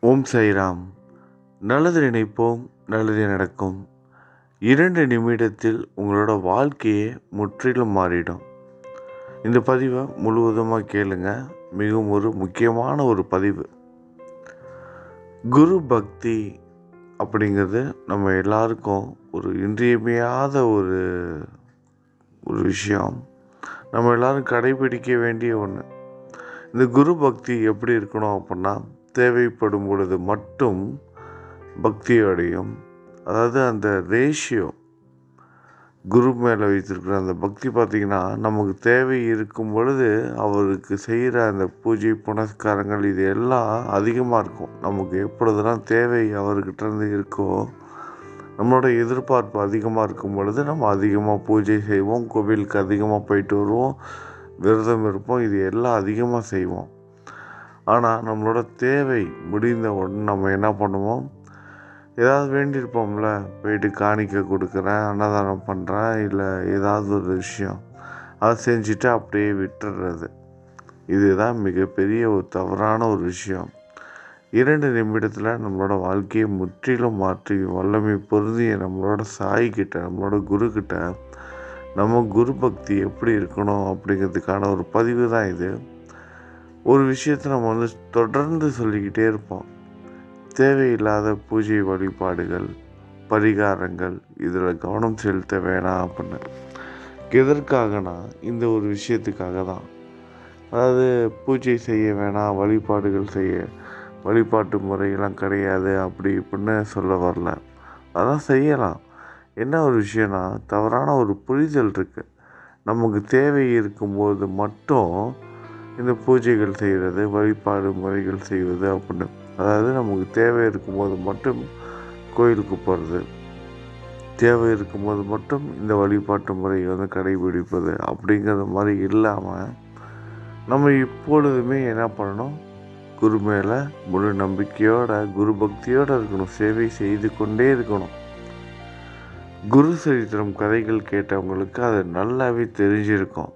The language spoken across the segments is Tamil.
ஓம் சைராம் நல்லது நினைப்போம் நல்லது நடக்கும். இரண்டு நிமிடத்தில் உங்களோட வாழ்க்கையே முற்றிலும் மாறிடும். இந்த பதிவை முழுவதுமாக கேளுங்க. மிகவும் ஒரு முக்கியமான ஒரு பதிவு. குரு பக்தி அப்படிங்கிறது நம்ம எல்லாருக்கும் ஒரு இன்றியமையாத ஒரு ஒரு விஷயம். நம்ம எல்லாரும் கடைபிடிக்க வேண்டிய ஒன்று இந்த குரு பக்தி எப்படி இருக்கணும் அப்படின்னா தேவைப்படும் பொழுது மட்டும் பக்தியோடையும் அதாவது அந்த ரேஷியோ குரு மேலே வைத்திருக்கிற அந்த பக்தி பார்த்திங்கன்னா நமக்கு தேவை இருக்கும் பொழுது அவருக்கு செய்கிற அந்த பூஜை புனஸ்காரங்கள் இது எல்லாம் அதிகமாக இருக்கும். நமக்கு எப்பொழுதெல்லாம் தேவை அவர்கிட்டருந்து இருக்கோ நம்மளோட எதிர்பார்ப்பு அதிகமாக இருக்கும் பொழுது நம்ம அதிகமாக பூஜை செய்வோம் கோவிலுக்கு அதிகமாக போயிட்டு வருவோம் விரதம் இருப்போம் இது எல்லாம் அதிகமாக செய்வோம். ஆனால் நம்மளோட தேவை முடிந்த உடனே நம்ம என்ன பண்ணுவோம்? ஏதாவது வேண்டியிருப்போம்ல? போயிட்டு காணிக்கை கொடுக்குறேன் அன்னதானம் பண்ணுறேன் இல்லை ஏதாவது ஒரு விஷயம். அதை செஞ்சுட்டு அப்படியே விட்டுடுறது இதுதான் மிகப்பெரிய ஒரு தவறான ஒரு விஷயம். இரண்டு நிமிடத்தில் நம்மளோட வாழ்க்கையை முற்றிலும் மாற்றி வல்லமை பொருந்திய நம்மளோட சாய்கிட்ட நம்மளோட குருக்கிட்ட நம்ம குரு பக்தி எப்படி இருக்கணும் அப்படிங்கிறதுக்கான ஒரு பதிவு தான் இது. ஒரு விஷயத்தை நம்ம வந்து தொடர்ந்து சொல்லிக்கிட்டே இருப்போம். தேவையில்லாத பூஜை வழிபாடுகள் பரிகாரங்கள் இதில் கவனம் செலுத்த வேணாம் அப்படின்னு. எதற்காகனா இந்த ஒரு விஷயத்துக்காக தான்? அதாவது பூஜை செய்ய வேணாம் வழிபாடுகள் செய்ய வழிபாட்டு முறையெல்லாம் கிடையாது அப்படி இப்படின்னு சொல்ல வரல. அதான் செய்யலாம். என்ன ஒரு விஷயம்னா தவறான ஒரு புரிதல் இருக்குது நமக்கு தேவை இருக்கும்போது மட்டும் இந்த பூஜைகள் செய்கிறது வழிபாடு முறைகள் செய்வது அப்படின்னு அதாவது நமக்கு தேவை இருக்கும்போது மட்டும் கோயிலுக்கு போகிறது தேவை இருக்கும்போது மட்டும் இந்த வழிபாட்டு முறையை வந்து கடைபிடிப்பது அப்படிங்கிற மாதிரி இல்லாமல் நம்ம இப்பொழுதுமே என்ன பண்ணணும்? குரு மேலே முழு நம்பிக்கையோட குரு பக்தியோடு இருக்கணும் சேவை செய்து கொண்டே இருக்கணும். குரு சரித்திரம் கதைகள் கேட்டவங்களுக்கு அது நல்லாவே தெரிஞ்சிருக்கும்.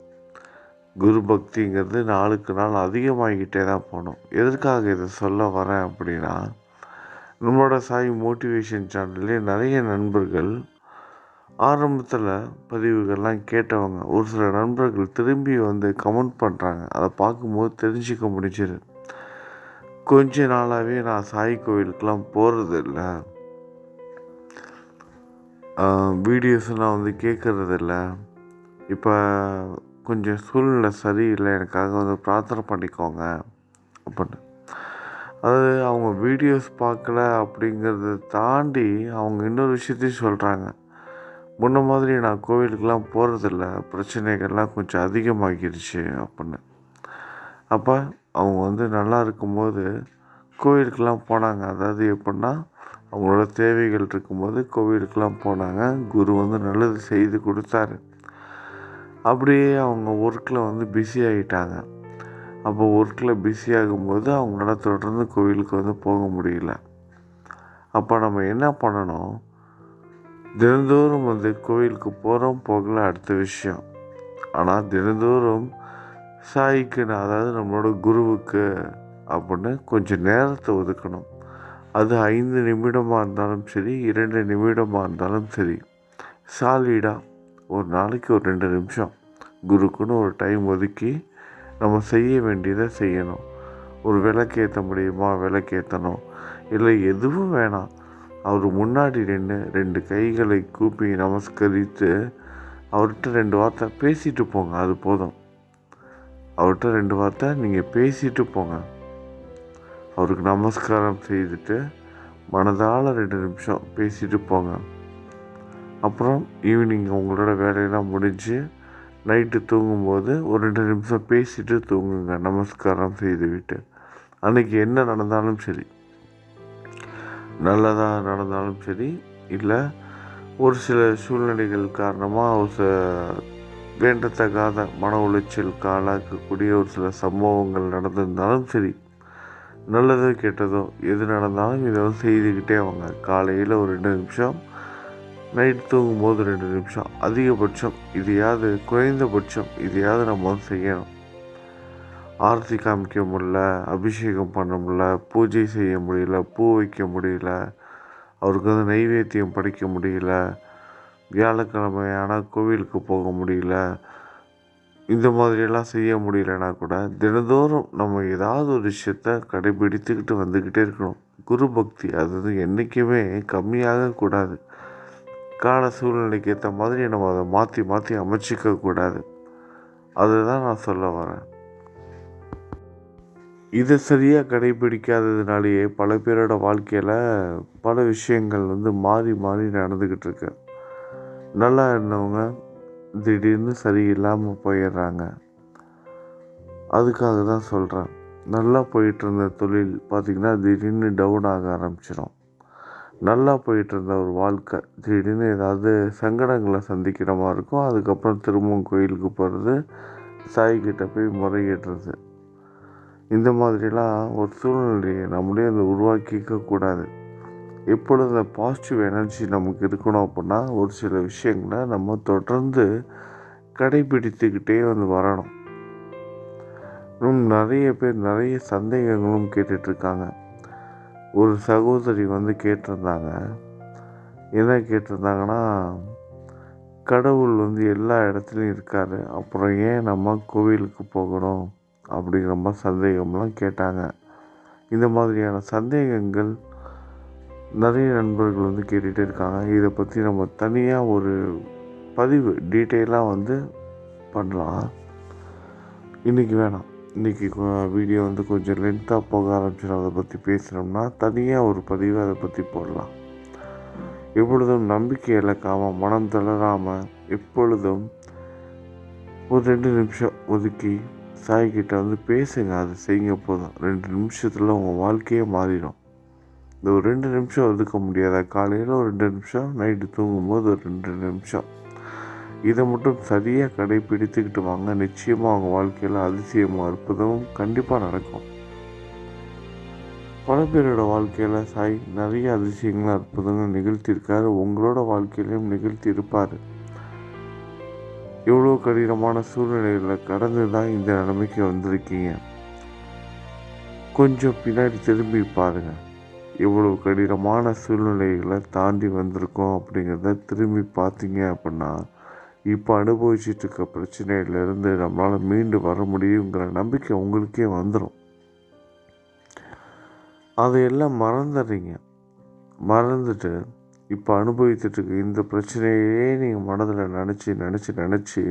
குரு பக்திங்கிறது நாளுக்கு நாள் அதிகமாகிக்கிட்டே தான் போகணும். எதற்காக இதை சொல்ல வரேன் அப்படின்னா நம்மளோட சாய் மோட்டிவேஷன் சேனல்லே நிறைய நண்பர்கள் ஆரம்பத்தில் பதிவுகள்லாம் கேட்டவங்க ஒரு சில நண்பர்கள் திரும்பி வந்து கமெண்ட் பண்ணுறாங்க அதை பார்க்கும்போது தெரிஞ்சுக்க முடிஞ்சிது. கொஞ்ச நாளாகவே நான் சாய் கோவிலுக்கெலாம் வீடியோஸ் வீடியோஸ்லாம் வந்து கேட்குறதில்ல இப்போ கொஞ்சம் சூழ்நிலை சரியில்லை எனக்காக வந்து பிரார்த்தனை பண்ணிக்கோங்க அப்படின்னு. அதாவது அவங்க வீடியோஸ் பார்க்கல அப்படிங்கிறத தாண்டி அவங்க இன்னொரு விஷயத்தையும் சொல்கிறாங்க முன்ன மாதிரி நான் கோவிலுக்கெலாம் போகிறதில்ல பிரச்சனைகள்லாம் கொஞ்சம் அதிகமாகிருச்சு அப்படின்னு. அப்போ அவங்க வந்து நல்லா இருக்கும்போது கோவிலுக்கெலாம் போனாங்க. அதாவது எப்படின்னா அவங்களோட தேவைகள் இருக்கும்போது கோவிலுக்கெலாம் போனாங்க. குரு வந்து நல்லது செய்து கொடுத்தாரு. அப்படியே அவங்க ஒர்க்கில் வந்து பிஸி ஆகிட்டாங்க அப்போ ஒர்க்கில் பிஸி ஆகும்போது அவங்களால தொடர்ந்து கோவிலுக்கு வந்து போக முடியல. அப்போ நம்ம என்ன பண்ணணும்? தினந்தோறும் வந்து கோவிலுக்கு போகிறோம் போகல அடுத்த விஷயம். ஆனால் தினந்தோறும் சாய்க்கு அதாவது நம்மளோட குருவுக்கு அப்படின்னு கொஞ்சம் நேரத்தை ஒதுக்கணும். அது ஐந்து நிமிடமாக இருந்தாலும் சரி இரண்டு நிமிடமாக இருந்தாலும் சரி. சாலிடாக ஒரு நாளைக்கு ஒரு ரெண்டு நிமிஷம். குருக்குன்னு ஒரு டைம் ஒதுக்கி நம்ம செய்ய வேண்டியதை செய்யணும். ஒரு விளக்கேற்ற முடியுமா? விளக்கேற்றணும் இல்லை எதுவும் வேணாம். அவர் முன்னாடி நின்று ரெண்டு கைகளை கூப்பி நமஸ்கரித்து அவர்கிட்ட ரெண்டு வார்த்தை பேசிட்டு போங்க. அது போதும். அவர்கிட்ட ரெண்டு வார்த்தை நீங்கள் பேசிட்டு போங்க. அவருக்கு நமஸ்காரம் செய்துட்டு மனதால் ரெண்டு நிமிஷம் பேசிட்டு போங்க. அப்புறம் ஈவினிங் உங்களோட வேலையெல்லாம் முடிஞ்சு நைட்டு தூங்கும்போது ஒரு ரெண்டு நிமிஷம் பேசிட்டு தூங்குங்க. நமஸ்காரம் செய்துவிட்டு அன்றைக்கி என்ன நடந்தாலும் சரி. நல்லதாக நடந்தாலும் சரி. இல்லை ஒரு சில சூழ்நிலைகள் காரணமாக ஒரு சில வேண்டத்தகாத மன உளைச்சலுக்கு ஆளாக்கக்கூடிய ஒரு சில சம்பவங்கள் நடந்திருந்தாலும் சரி. நல்லதோ கெட்டதோ எது நடந்தாலும் இதை செய்துக்கிட்டே வாங்க. காலையில் ஒரு ரெண்டு நிமிஷம் நைட் தூங்கும்போது ரெண்டு நிமிஷம். அதிகபட்சம் இதையாவது குறைந்தபட்சம் இதையாவது நம்ம வந்து செய்யணும். ஆர்த்தி காமிக்க முடியல அபிஷேகம் பண்ண முடியல பூஜை செய்ய முடியல பூ வைக்க முடியல அவருக்கு வந்து நைவேத்தியம் படைக்க முடியல வியாழக்கிழமை ஆனால் கோவிலுக்கு போக முடியல இந்த மாதிரியெல்லாம் செய்ய முடியலனா கூட தினந்தோறும் நம்ம ஏதாவது ஒரு விஷயத்த கடைபிடித்துக்கிட்டு வந்துக்கிட்டே இருக்கணும். குரு பக்தி அது வந்து என்றைக்குமே கம்மியாக கூடாது கால சூழ்நிலைக்கு ஏற்ற மாதிரி நம்ம அதை மாற்றி மாற்றி அமைச்சிக்க கூடாது. அதுதான் நான் சொல்ல வரேன். இதை சரியாக கடைபிடிக்காததுனாலேயே பல பேரோட வாழ்க்கையில் பல விஷயங்கள் வந்து மாறி மாறி நடந்துக்கிட்டு இருக்கு. நல்லா இருந்தவங்க திடீர்னு சரியில்லாமல் போயிடுறாங்க. அதுக்காக தான் சொல்கிறேன் நல்லா போயிட்டு இருந்த தொழில் பார்த்திங்கன்னா திடீர்னு டவுன் ஆக ஆரம்பிச்சிடும் நல்லா போயிட்டுருந்த ஒரு வாழ்க்கை. திடீர்னு ஏதாவது சங்கடங்களை சந்திக்கிற மாதிரி இருக்கும். அதுக்கப்புறம் திரும்பவும் கோயிலுக்கு போகிறது சாய்கிட்ட போய் முறையிடுறது. இந்த மாதிரிலாம் ஒரு சூழ்நிலையை நம்மளே அதை உருவாக்கிக்க கூடாது. எப்பொழுது அந்த பாசிட்டிவ் எனர்ஜி நமக்கு இருக்கணும் அப்படின்னா ஒரு சில விஷயங்களை நம்ம தொடர்ந்து கடைபிடித்துக்கிட்டே வந்து வரணும். இன்னும் நிறைய பேர் நிறைய சந்தேகங்களும் கேட்டுட்ருக்காங்க ஒரு சகோதரி வந்து கேட்டிருந்தாங்க. என்ன கேட்டிருந்தாங்கன்னா கடவுள் வந்து எல்லா இடத்துலையும் இருக்கார். அப்புறம் ஏன் நம்ம கோவிலுக்கு போகணும்? அப்படிங்கிற மாதிரி சந்தேகம்லாம் கேட்டாங்க. இந்த மாதிரியான சந்தேகங்கள் நிறைய நண்பர்கள் வந்து கேட்டுகிட்டே இருக்காங்க. இதை பற்றி நம்ம தனியாக ஒரு பதிவு டீட்டெயிலாக வந்து பண்ணலாம். இன்றைக்கி வேணாம். இன்றைக்கி வீடியோ வந்து கொஞ்சம் லென்த்தாக போக ஆரம்பிச்சிடும். அதை பற்றி பேசுகிறோம்னா தனியாக ஒரு பதிவு அதை பற்றி போடலாம். எப்பொழுதும் நம்பிக்கை இழக்காமல் மனம் தளராமல் எப்பொழுதும் ஒரு ரெண்டு நிமிஷம் ஒதுக்கி சாய்கிட்ட வந்து பேசுங்க. அதை செய்யுங்க போதும். ரெண்டு நிமிஷத்தில் உங்கள் வாழ்க்கையே மாறிடும். இந்த ஒரு ரெண்டு நிமிஷம் ஒதுக்க முடியாத? காலையில் ஒரு ரெண்டு நிமிஷம் நைட்டு தூங்கும்போது ஒரு ரெண்டு நிமிஷம். இதை மட்டும் சரியாக கடைப்பிடித்துக்கிட்டு வாங்க. நிச்சயமாக அவங்க வாழ்க்கையில் அதிசயமாக அற்புதமும் கண்டிப்பாக நடக்கும். பல பேரோட வாழ்க்கையில் சாய் நிறைய அதிசயங்கள் அற்புதங்கள் நிகழ்த்தியிருக்காரு. உங்களோட வாழ்க்கையிலையும் நிகழ்த்தி இருப்பார் எவ்வளோ கடினமான சூழ்நிலைகளை கடந்து தான் இந்த நிலைமைக்கு வந்திருக்கீங்க. கொஞ்சம் பின்னாடி திரும்பி பாருங்கள் எவ்வளோ கடினமான சூழ்நிலைகளை தாண்டி வந்திருக்கோம் அப்படிங்கிறத திரும்பி பார்த்தீங்க அப்படின்னா இப்போ அனுபவிச்சுட்டு இருக்க பிரச்சனையிலேருந்து நம்மளால் மீண்டு வர முடியுங்கிற நம்பிக்கை உங்களுக்கே வந்துடும் அதையெல்லாம் மறந்துடுறீங்க மறந்துட்டு இப்போ அனுபவித்துட்டு இந்த பிரச்சனையே நீங்கள் மனதில் நினச்சி நினச்சி நினச்சி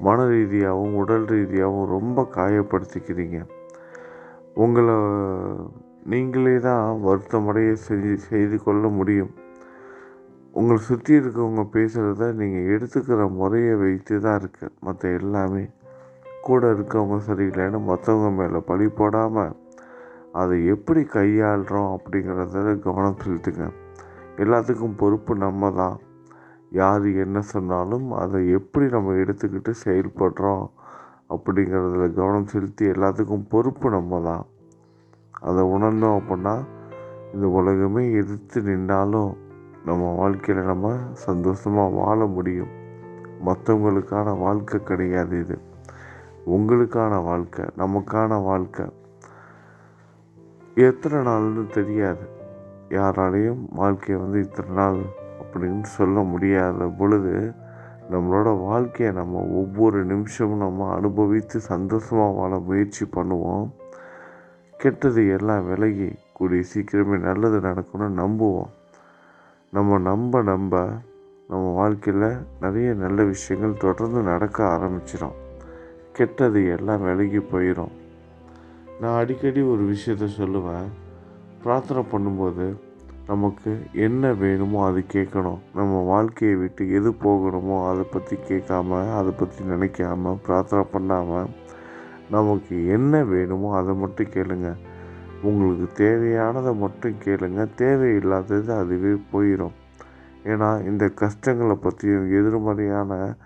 மன ரீதியாகவும் உடல் ரீதியாகவும் ரொம்ப காயப்படுத்திக்கிறீங்க. உங்களை நீங்களே தான் வருத்தமடைய செஞ்சு செய்து கொள்ள முடியும். உங்களை சுற்றி இருக்கவங்க பேசுகிறத நீங்கள் எடுத்துக்கிற முறையை வைத்து தான் இருக்குது மற்ற எல்லாமே கூட இருக்கவங்க சரியில்லைன்னு மற்றவங்க மேலே பழி போடாமல் அதை எப்படி கையாளுறோம் அப்படிங்கிறத கவனம் செலுத்துங்க. எல்லாத்துக்கும் பொறுப்பு நம்ம தான் யார் என்ன சொன்னாலும் அதை எப்படி நம்ம எடுத்துக்கிட்டு செயல்படுறோம் அப்படிங்கிறதுல கவனம் செலுத்தி எல்லாத்துக்கும் பொறுப்பு நம்ம தான் அதை உணர்ந்தோம் அப்படின்னா இந்த உலகமே எதிர்த்து நின்றாலும் நம்ம வாழ்க்கையில் நம்ம சந்தோஷமாக வாழ முடியும். மற்றவங்களுக்கான வாழ்க்கை கிடையாது இது. உங்களுக்கான வாழ்க்கை நமக்கான வாழ்க்கை. எத்தனை நாள்னு தெரியாது. யாராலையும் வாழ்க்கையை வந்து இத்தனை நாள் அப்படின்னு சொல்ல முடியாத பொழுது நம்மளோட வாழ்க்கையை நம்ம ஒவ்வொரு நிமிஷமும் நம்ம அனுபவித்து சந்தோஷமாக வாழ முயற்சி பண்ணுவோம். கெட்டது எல்லாம் விலகி கூடிய சீக்கிரமே நல்லது நடக்கணும்னு நம்புவோம். நம்ம நம்ப நம்ப நம்ம வாழ்க்கையில் நிறைய நல்ல விஷயங்கள் தொடர்ந்து நடக்க ஆரம்பிச்சிடும் கெட்டது எல்லாம் விலகி போயிடும் நான் அடிக்கடி ஒரு விஷயத்த சொல்லுவேன். பிரார்த்தனை பண்ணும்போது நமக்கு என்ன வேணுமோ அது கேட்கணும். நம்ம வாழ்க்கையை விட்டு எது போகணுமோ அதை பற்றி கேட்காம அதை பற்றி நினைக்காம பிரார்த்தனை பண்ணாமல் நமக்கு என்ன வேணுமோ அதை மட்டும் கேளுங்கள் உங்களுக்கு தேவையானதை மட்டும் கேளுங்க. தேவையில்லாதது அதுவே போயிடும் ஏன்னா இந்த கஷ்டங்களை பற்றியும் எதிர்மறையான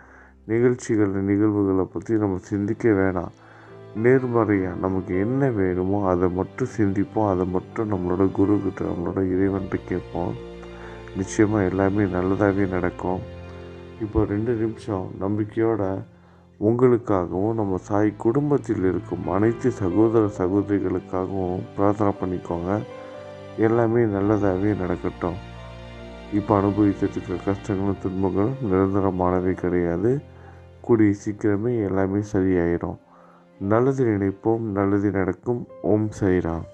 நிகழ்ச்சிகள் நிகழ்வுகளை பற்றி நம்ம சிந்திக்க வேணாம். நேர்மறையாக நமக்கு என்ன வேணுமோ அதை மட்டும் சிந்திப்போம். அதை மட்டும் நம்மளோட குருக்கிட்ட நம்மளோட இறைவன்கிட்ட கேட்போம். நிச்சயமாக எல்லாமே நல்லதாகவே நடக்கும். இப்போ ரெண்டு நிமிஷம் நம்பிக்கையோட உங்களுக்காகவும் நம்ம சாய் குடும்பத்தில் இருக்கும் அனைத்து சகோதர சகோதரிகளுக்காகவும் பிரார்த்தனை பண்ணிக்கோங்க. எல்லாமே நல்லதாகவே நடக்கட்டும். இப்போ அனுபவித்துட்டு கஷ்டங்களும் துன்பங்களும் நிரந்தரமானவை கிடையாது. கூடிய சீக்கிரமே எல்லாமே சரியாயிடும் நல்லது நினைப்போம் நல்லது நடக்கும். ஓம் சைராம்.